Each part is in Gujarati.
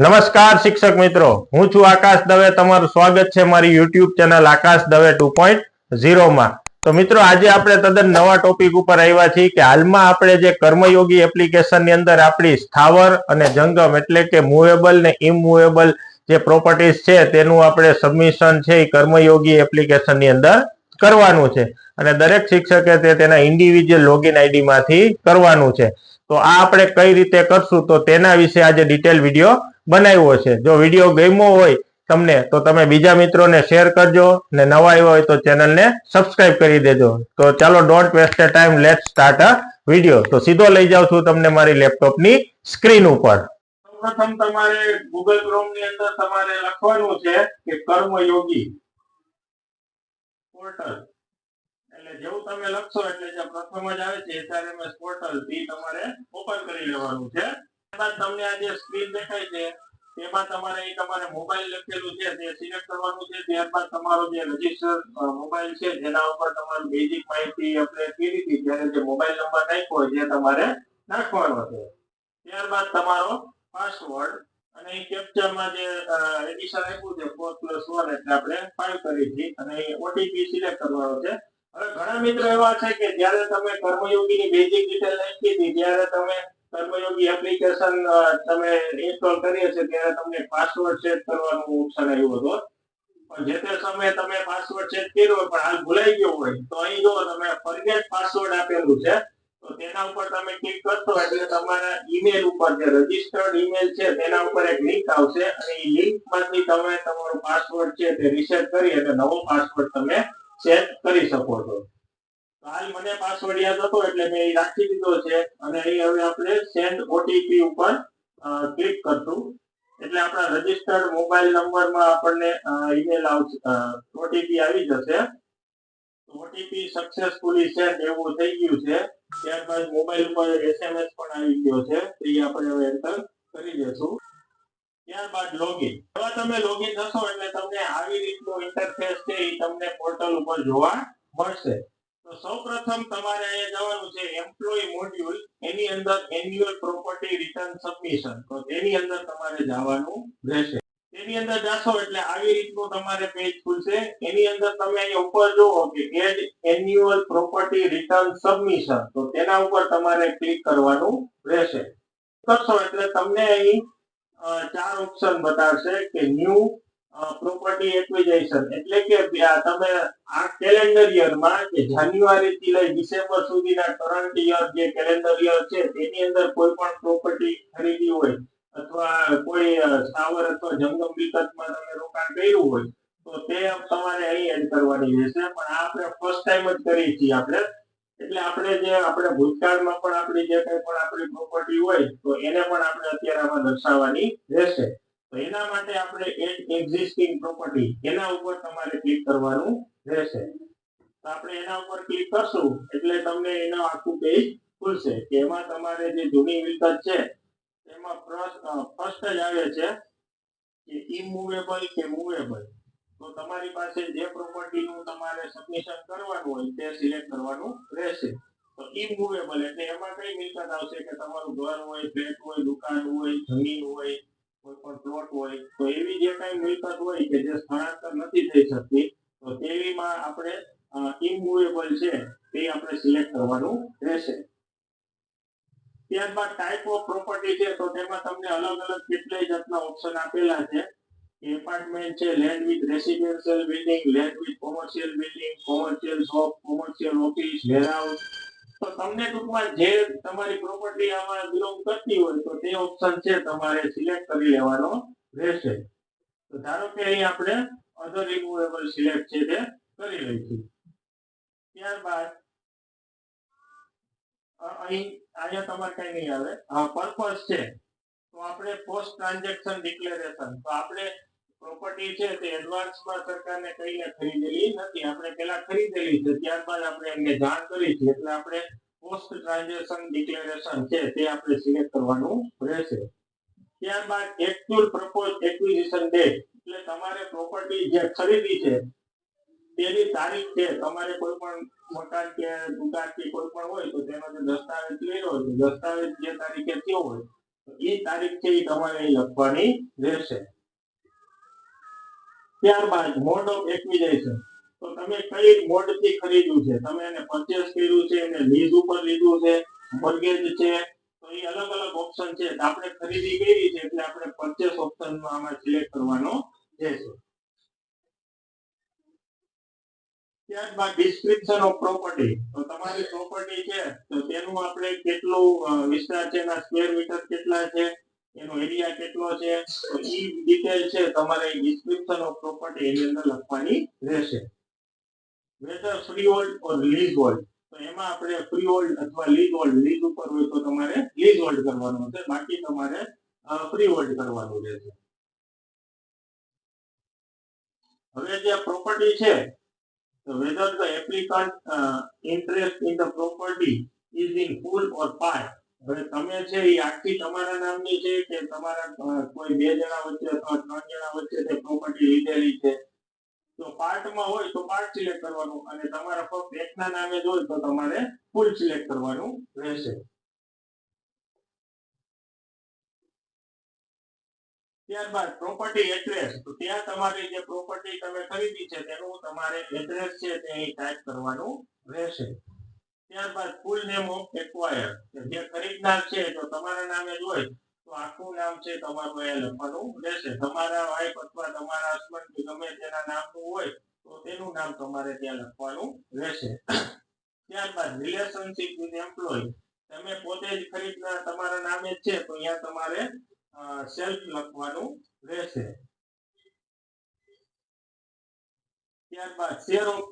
નમસ્કાર શિક્ષક મિત્રો. હું છું આકાશ દવે. તમારું સ્વાગત છે મારી YouTube channel Akash Dave two point ઝીરોમાં તો મિત્રો, આજે આપણે તદ્દન નવા ટોપિક ઉપર આવ્યા છીએ કે હાલમાં આપણે જે કર્મયોગી એપ્લિકેશનની અંદર આપણી સ્થાવર અને જંગમ એટલે કે મૂવેબલ ને ઇમૂવેબલ જે પ્રોપર્ટીઝ છે, તેનું આપણે સબમિશન છે એ કર્મયોગી એપ્લિકેશનની અંદર કરવાનું છે. અને દરેક શિક્ષકે તે તેના ઇન્ડિવિજ્યુઅલ લોગિન આઈડી માંથી કરવાનું છે. તો આ આપણે કઈ રીતે કરશું તો તેના વિશે આજે ડિટેલ વીડિયો બનાવ્યો છે. જો વીડિયો ગમ્યો હોય તમને, તો તમે બીજા મિત્રોને શેર કરજો ને નવા આવ્યા હોય તો ચેનલને સબસ્ક્રાઇબ કરી દેજો. તો ચાલો don't waste time let start a video તો સીધો લઈ જાઉં છું તમને મારી લેપટોપની સ્ક્રીન ઉપર. પ્રથમ તમારે ગૂગલ ક્રોમની અંદર તમારે લખવાનું છે કે કર્મયોગી પોર્ટલ એટલે જેવું તમે લખશો એટલે જે પ્રથમ જ આવે છે એચઆરએમએસ પોર્ટલથી તમારે ઓપન કરી લેવાનું છે. ત્યારબાદ તમને આ જે સ્ક્રીન દેખાય છે તેમાં તમારે અહીં તમારે મોબાઈલ લખેલું છે તે સિલેક્ટ કરવાનું છે, ત્યારબાદ તમારો જે રજિસ્ટર મોબાઈલ છે, જેના ઉપર તમારું બેઝિક માહિતી આપણે કરી હતી ત્યારે જે મોબાઈલ નંબર નાખ્યો હોય, જે તમારે નાખવાનો છે. ત્યારબાદ તમારો પાસવર્ડ અને અહીં કેપ્ચરમાં જે એડિશન આપ્યું છે ફોર પ્લસ વન એટલે આપણે ફાઇવ કરી હતી અને ઓટીપી સિલેક્ટ કરવાનો છે. હવે ઘણા મિત્રો એવા છે કે જ્યારે તમે કર્મયોગીની બેઝિક ડિટેલ નાખી હતી, ત્યારે તમે કર્મયોગી એપ્લિકેશન તમે ઇન્સ્ટોલ કરીએ છે ત્યારે તમને પાસવર્ડ સેટ કરવાનું ઓપ્શન આવ્યું હતું. પણ જે તે સમયે તમે પાસવર્ડ સેટ કર્યો હોય, પણ હાલ ભૂલાઈ ગયો હોય, તો અહીં જો તમે ફરગેટ પાસવર્ડ આપેલું છે, તો તેના ઉપર તમે ક્લિક કરશો એટલે તમારા ઈમેલ ઉપર જે રજીસ્ટર્ડ ઈમેલ છે, તેના ઉપર એક લિંક આવશે. અને એ લિંકમાંથી તમે તમારો પાસવર્ડ છે તે રીસેટ કરી અને નવો પાસવર્ડ તમે સેટ કરી શકો છો. હાલ મને પાસવર્ડ યાદ હતો એટલે મેં એ રાખી દીધો છે. અને અહીં હવે આપણે સેન્ડ ઓટીપી ઉપર ક્લિક કરશું. એટલે આપણા રજીસ્ટર્ડ મોબાઈલ નંબરમાં આપણને ઈમેલ આવશે ઓટીપી આવી જશે. ઓટીપી સક્સેસફુલી સેન્ડ એવું થઈ ગયું છે. ત્યારબાદ મોબાઈલ ઉપર એસએમએસ પણ આવી ગયો છે. એ આપણે હવે એન્ટર કરી દઈશું ત્યારબાદ લોગિન હવે તમે લોગિન થશો એટલે તમને આવી રીતનું ઇન્ટરફેસ છે એ તમને પોર્ટલ ઉપર જોવા મળશે. તો સૌપ્રથમ તમારે અહીંયા જવાનું છે એમ્પ્લોય મોડ્યુલ એની અંદર એન્યુઅલ પ્રોપર્ટી રિટર્ન સબમિશન તો એની અંદર તમારે જવાનું રહેશે. તેની અંદર જાશો એટલે આવી રીતનું તમારે પેજ ખુલશે. એની અંદર તમે અહીંયા ઉપર જુઓ કે add annual property return submission તો તેના ઉપર તમારે ક્લિક કરવાનું રહેશે. કરશો એટલે તમને અહીં ચાર ઓપ્શન બતાવશે કે ન્યૂ પ્રોપર્ટી એક્વિઝિશન એટલે કે તમે આ કેલેન્ડર યરમાં કે જાન્યુઆરી થી લઈ ડિસેમ્બર સુધીના કરંટ યર જે કેલેન્ડર યર છે, તેની અંદર કોઈ પણ પ્રોપર્ટી ખરીદી હોય અથવા કોઈ સ્થાવર અથવા જંગમ મિલકતમાં તમે રોકાણ કર્યું હોય, તો તે તમારે અહીં એડ કરવાની રહેશે. પણ આ આપણે ફર્સ્ટ ટાઈમ જ કરીએ છીએ આપણે. એટલે આપણે જે, આપણે ભૂતકાળમાં પણ આપણી જે કંઈ પણ આપણી પ્રોપર્ટી હોય, તો એને પણ આપણે અત્યારે આમાં દર્શાવવાની રહેશે. તો એના માટે આપણે એડ એક્ઝિસ્ટિંગ પ્રોપર્ટી એના ઉપર તમારે ક્લિક કરવાનું રહેશે. તો આપણે એના ઉપર ક્લિક કરશું એટલે તમને એનો આખું પેજ ખુલશે કે એમાં તમારે જે જૂની મિલકત છે, એમાં ફર્સ્ટ જ આવે છે કે ઇમૂવેબલ કે મૂવેબલ તો તમારી પાસે જે પ્રોપર્ટીનું તમારે સબમિશન કરવાનું હોય તે સિલેક્ટ કરવાનું રહેશે. તો ઇમૂવેબલ એટલે એમાં કઈ મિલકત આવશે કે તમારું ઘર હોય ફ્લેટ હોય, દુકાન હોય, જમીન હોય કોઈ પણ એવી જે કઈ મિલકત હોય જે સ્થળાંતર નથી થઈ શકતી, તો તેવીમાં આપણે ઇમૂવેબલ છે તે આપણે સિલેક્ટ કરવાનું રહેશે. ત્યારબાદ ટાઈપ ઓફ પ્રોપર્ટી છે, તો તેમાં તમને અલગ અલગ કેટલાય જાતના ઓપ્શન આપેલા છે. એપાર્ટમેન્ટ છે land with residential building land with commercial building commercial shop commercial office warehouse તો તમને ટૂંકમાં જે તમારી પ્રોપર્ટી આમાં બિલોંગ કરતી હોય તો તે ઓપ્શન છે તમારે સિલેક્ટ કરી લેવાનો રહેશે. તો ધારો કે અહીં આપણે અધર રિમુવેબલ સિલેક્ટ છે તે કરી લઈશું. ત્યારબાદ અહીં, અહીંયા તમારે કઈ નહીં આવે. પર્પઝ છે. તો આપણે પોસ્ટ ટ્રાન્ઝેક્શન ડિક્લેરેશન તો આપણે પ્રોપર્ટી છે તે એડવાન્સમાં સરકારને કહીને ખરીદેલી નથી. આપણે પહેલા ખરીદેલી છે, ત્યારબાદ આપણે એમને જાણ કરી છે. એટલે આપણે પોસ્ટ ટ્રાન્ઝેક્શન ડિક્લેરેશન છે તે આપણે સિલેક્ટ કરવાનું રહેશે. ત્યારબાદ એક્ચ્યુઅલ પ્રપોઝ એક્વિઝિશન ડેટ એટલે તમારે પ્રોપર્ટી જે ખરીદી છે, તેની તારીખ છે. તમારે કોઈ પણ મકાન કે દુકાન કે કોઈ પણ હોય તો તેનો જે દસ્તાવેજ લેવો હોય દસ્તાવેજ જે તારીખે થયો હોય એ તારીખ છે એ તમારે લખવાની રહેશે. ત્યારબાદ મોડ ઓફ એક્વિઝિશન. તો તમે કઈ મોડથી ખરીદ્યું છે? તમે એને પરચેસ કર્યું છે એને લીઝ ઉપર લીધું છે? મોર્ગેજ છે? તો એ અલગ અલગ ઓપ્શન છે. આપણે ખરીદી કરી છે એટલે આપણે પરચેસ ઓપ્શન આમાં સિલેક્ટ કરવાનો રહેશે. ત્યારબાદ ડિસ્ક્રિપ્શન ઓફ પ્રોપર્ટી તો તમારી પ્રોપર્ટી છે. તો તેનું આપણે કેટલું વિસ્તાર છે એના સ્ક્વેર મીટર કેટલા છે? એનો એરિયા કેટલો છે? તો ઈ ડિટેલ છે તમારે ડિસ્ક્રિપ્શન ઓફ પ્રોપર્ટી એની અંદર લખવાની રહેશે. Whether freehold or leasehold તો એમાં આપણે ફ્રી હોલ્ડ અથવા લીઝ હોલ્ડ લીઝ ઉપર હોય તો તમારે લીઝ હોલ્ડ કરવાનું હશે. બાકી તમારે ફ્રી હોલ્ડ કરવાનું રહેશે. હવે જે પ્રોપર્ટી છે whether the the interest uh, the property is in full or part. હવે તમે છે એ આખી તમારા નામની છે કે તમારા કોઈ બે જણા વચ્ચે અથવા ત્રણ જણા વચ્ચે તે પ્રોપર્ટી લીધેલી છે, તો પાર્ટમાં હોય તો પાર્ટ સિલેક્ટ કરવાનું અને તમારા ફક્ત એકના નામે જ હોય તો તમારે ફૂલ સિલેક્ટ કરવાનું રહેશે. ત્યારબાદ પ્રોપર્ટી એડ્રેસ તો ત્યાં તમારી જે પ્રોપર્ટી તમે ખરીદી છે તેનું તમારે એડ્રેસ છે તે ટાઈપ કરવાનું રહેશે. ત્યારબાદ ફૂલ નેમ ઓફ એક્વાયર જે ખરીદનાર છે, તો તમારા નામે જ હોય. તો આખું નામ છે તમારું એ લખવાનું રહેશે. તમારા વાઇફ અથવા તમારા હસબન્ડ ગમે તેના નામનું હોય, તો તેનું નામ તમારે ત્યાં લખવાનું રહેશે. ત્યારબાદ રિલેશનશિપ વિથ એમ્પ્લોય તમે પોતે જ ખરીદનાર તમારા નામે છે, તો અહીંયા તમારે સેલ્ફ લખવાનું રહેશે. ત્યારબાદ શેર ઓફ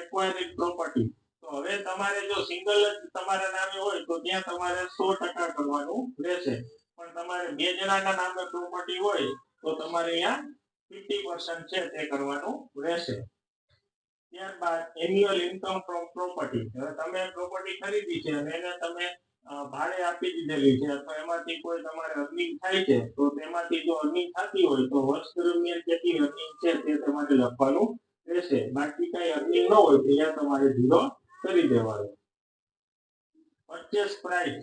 એક્વાયરિંગ પ્રોપર્ટી તો હવે તમારે જો સિંગલ જ તમારા નામે હોય તો ત્યાં તમારે સો ટકા કરવાનું રહેશે. પણ તમારે બે જણાના નામે પ્રોપર્ટી હોય તો તમારે અહીંયા ફિફ્ટી પર્સન્ટ છે તે કરવાનું રહેશે. ત્યારબાદ એન્યુઅલ ઇન્કમ ફ્રોમ પ્રોપર્ટી હવે તમે પ્રોપર્ટી ખરીદી છે અને એને તમે ભાડે આપી દીધેલી છે અથવા એમાંથી કોઈ તમારે અર્નિંગ થાય છે, તો તેમાંથી જો અર્નિંગ થતી હોય તો વર્ષ દરમિયાન કેટલી અર્નિંગ છે તે તમારે લખવાનું રહેશે. બાકી કઈ અર્નિંગ ન હોય તો અહીંયા તમારે ઝીરો કરી દેવાનું. પરચેસ પ્રાઇસ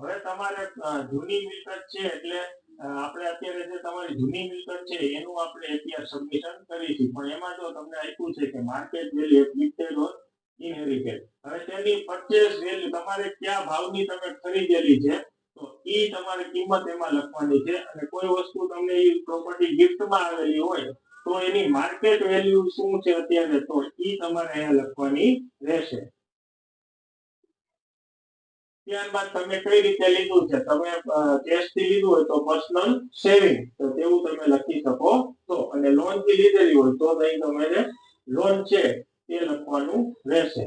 હવે તમારે જૂની મિલકત છે એટલે આપણે અત્યારે જે તમારી જૂની મિલકત છે એનું આપણે અત્યારે સબમિશન કરીશું. પણ એમાં જો તમને આપ્યું છે કે માર્કેટ વેલ્યુ ઓર ઇનહેરિટેડ હવે તેની પરચેસ વેલ્યુ તમારે કયા ભાવની તમે ખરીદેલી છે, તો એ તમારે કિંમત એમાં લખવાની છે. અને કોઈ વસ્તુ તમને એ પ્રોપર્ટી ગિફ્ટમાં આવેલી હોય, તો એની માર્કેટ વેલ્યુ શું છે અત્યારે, તો એ તમારે અહીંયા લખવાની રહેશે. ત્યારબાદ તમે કઈ રીતે લીધું છે? તમે કેશથી લીધું હોય તો પર્સનલ સેવિંગ તો તેવું તમે લખી શકો. તો, અને લોનથી લીધેલી હોય તો અહીં તમારે લોન છે તે લખવાનું રહેશે.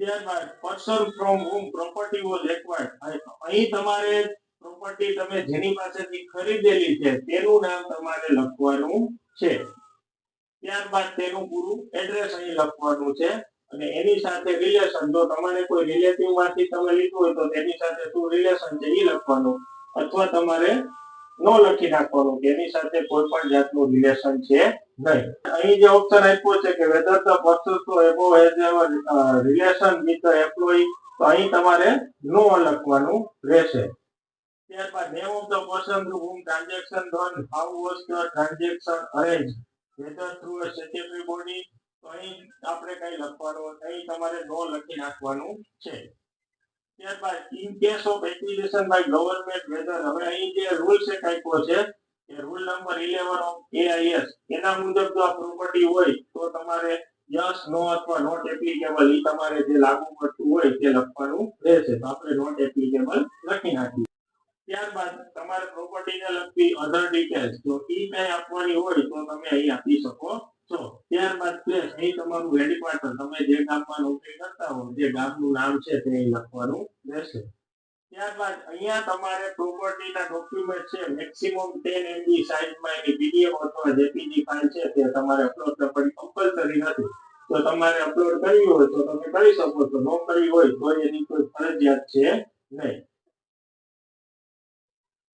ત્યારબાદ person from whom property was acquired અહીં તમારે પ્રોપર્ટી તમે જેની પાસેથી ખરીદેલી છે, તેનું નામ તમારે લખવાનું છે. ત્યારબાદ તેનું પૂરું એડ્રેસ અહીં લખવાનું છે. અને એની સાથે રિલેશન જો તમારે કોઈ રિલેટિવમાંથી તમે લીધું હોય તો તેની સાથે શું રિલેશન છે એ લખવાનું. અથવા તમારે નો લખી નાખવાનું એની સાથે કોઈ પણ જાતનું રિલેશન છે નહીં. અહીં જે ઓપ્શન આપ્યો છે કે whether the person to above has relation with the અહીં તમારે નો લખવાનું રહેશે. ત્યારબાદ name of the person through transaction done, how was the transaction arranged? Whether through a statutory body તો આપણે કઈ લખવાનું, અહીં તમારે નો લખી નાખવાનું છે. ત્યારબાદ in case of acquisition by government whether હવે અહીં જે એક આપ્યો છે, એ રૂલ નંબર 11 ઓફ એઆઈએસ એના મુજબ જો આ પ્રોપર્ટી હોય, તો તમારે યસ નો અથવા નોટ એપ્લિકેબલ એ તમારે જે લાગુ પડતું હોય તે લખવાનું રહેશે. તો આપણે નોટ એપ્લિકેબલ લખી નાખીએ. ત્યારબાદ, તમારે પ્રોપર્ટીને લગતી અધર ડિટેલ્સ જો ઈ કઈ આપવાની હોય, તો તમે અહીં આપી શકો છો ત્યારબાદ પ્લેસ અહીં તમારું હેડક્વાર્ટર તમે જે ગામમાં નોકરી કરતા હો, જે ગામનું નામ છે તે લખવાનું રહેશે. ત્યારબાદ અહીંયા તમારે પ્રોપર્ટીના ડોક્યુમેન્ટ છે મેક્સિમમ ટેન એમબી સાઇઝમાં એની પીડીએફ અથવા જેપીજી ફાઇલ છે, તે તમારે અપલોડ કરવાની કમ્પલસરી નથી. તો તમારે અપલોડ કરવી હોય તો તમે કરી શકો છો, ન કરવી હોય તો એની કોઈ ફરજિયાત છે નહીં.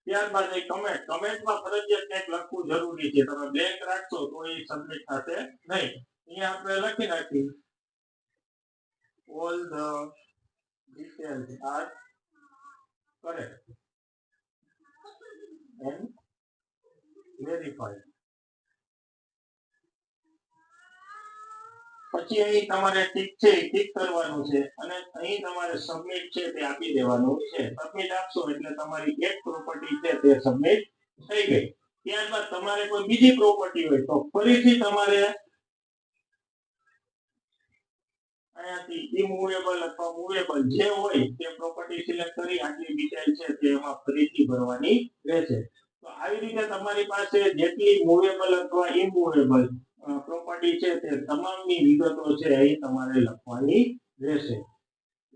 ત્યારબાદ એ કમેન્ટ કમેન્ટમાં ફરજિયાત કંઈક લખવું જરૂરી છે. તમે બ્લેન્ક રાખશો તો એ સબમિટ થશે નહીં. અહીંયા આપણે લખી નાખ્યું all the details are correct and verified પછી અહીં તમારે ટીક છે ટીક કરવાનું છે અને અહીં તમારે સબમિટ છે તે આપી દેવાનું છે. સબમિટ આપશો એટલે તમારી એક પ્રોપર્ટી છે તે સબમિટ થઈ ગઈ. ત્યારબાદ તમારે કોઈ બીજી પ્રોપર્ટી હોય તો ફરીથી તમારે અહીંયાથી ઇમુવેબલ અથવા મૂવેબલ જે હોય તે પ્રોપર્ટી સિલેક્ટ કરી આટલી ડિટેલ છે તે એમાં ફરીથી ભરવાની રહેશે. તો આવી રીતે તમારી પાસે જેટલી મૂવેબલ અથવા ઇમૂવેબલ પ્રોપર્ટી છે તે તમામની વિગતો છે એ તમારે લખવાની રહેશે.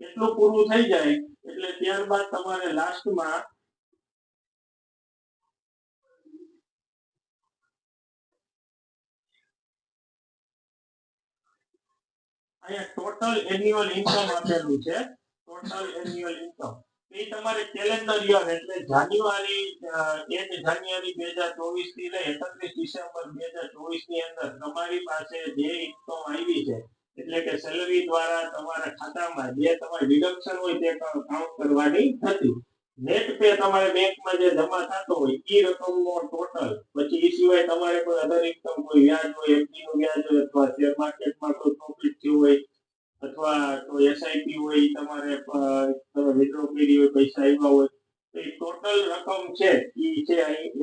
એટલું પૂરું થઈ જાય એટલે ત્યારબાદ તમારે લાસ્ટમાં અહીંયા ટોટલ એન્યુઅલ ઇન્કમ આપેલું છે. ટોટલ એન્યુઅલ ઇન્કમ એ તમારે કેલેન્ડર યર એટલે જાન્યુઆરી એક જાન્યુઆરી બે હજાર ચોવીસથી લઈ એકત્રીસ ડિસેમ્બર બે હજાર ચોવીસની અંદર તમારી પાસે જે ઇન્કમ આવી છે, એટલે કે સેલરી દ્વારા તમારા ખાતામાં જે તમારી ડિડક્શન હોય તે કાઉન્ટ કરવાની હતી. નેટ પે તમારે બેંકમાં જે જમા થતો હોય એ રકમનો ટોટલ પછી એ સિવાય તમારે કોઈ અધર ઇન્કમ કોઈ વ્યાજ હોય એફડી નું વ્યાજ હોય અથવા શેર માર્કેટમાં કોઈ પ્રોફિટ થયું હોય અથવા તો એસઆઈપી હોય તમારે તમે વિડ્રો કરી હોય, પૈસા આવ્યા હોય, તો એ ટોટલ રકમ છે એ છે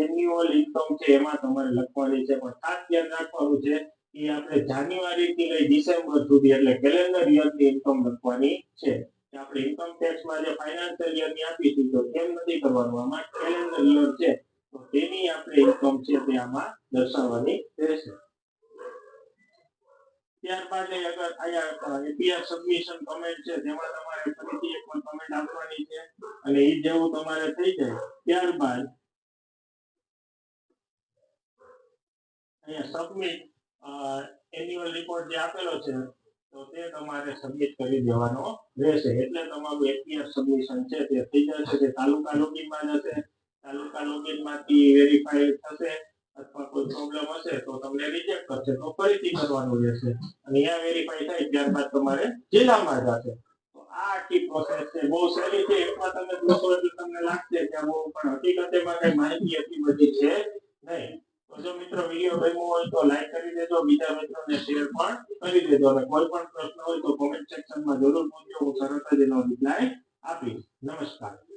એન્યુઅલ ઇન્કમ છે, એમાં તમારે લખવાની છે. પણ ખાસ ધ્યાન રાખવાનું છે એ આપણે જાન્યુઆરી થી લઈ ડિસેમ્બર સુધી, એટલે કેલેન્ડર યરની ઇન્કમ લખવાની છે. આપણે ઇન્કમ ટેક્સમાં જે ફાઇનાન્શિયલ યરની આપી હતી તો તેમ નથી કરવાનું. આમાં કેલેન્ડર યર છે, તો તેની આપણે ઇન્કમ છે તે આમાં દર્શાવવાની રહેશે. ત્યારબાદ અહીંયા એપીઆર સબમિશન કમેન્ટ છે તેમાં તમારે વાર કમેન્ટ આપવાની છે, અને એ જેવું તમારે થઈ જાય, ત્યારબાદ અહીંયા સબમિટ એન્યુઅલ રિપોર્ટ જે આપેલો છે, તો તે તમારે સબમિટ કરી દેવાનો રહેશે. એટલે તમારું એપીઆર સબમિશન છે, તે થઈ જશે, તે તાલુકા લોગિનમાં જશે. તાલુકા લોગિનમાંથી વેરીફાઈ થશે. કોઈ પ્રોબ્લેમ હશે તો તમને રિજેક્ટ કરશે. તો ફરીથી કરવાનું રહેશે. અને અહીંયા વેરીફાઈ થાય ત્યારબાદ તમારે જિલ્લામાં જશે. તો આ આખી પ્રોસેસ છે. બહુ સહેલી છે. એકવાર તમે તમને લાગશે કે બહુ પણ હકીકતેમાં કઈ માહિતી એટલી બધી છે નહીં. તો જો મિત્રો વીડિયો ગમ્યો હોય તો લાઈક કરી દેજો. બીજા મિત્રોને શેર પણ કરી દેજો. અને કોઈ પણ પ્રશ્ન હોય તો કોમેન્ટ સેક્શનમાં જરૂર પૂછજો. હું તરત એનો રિપ્લાય આપીશ. નમસ્કાર.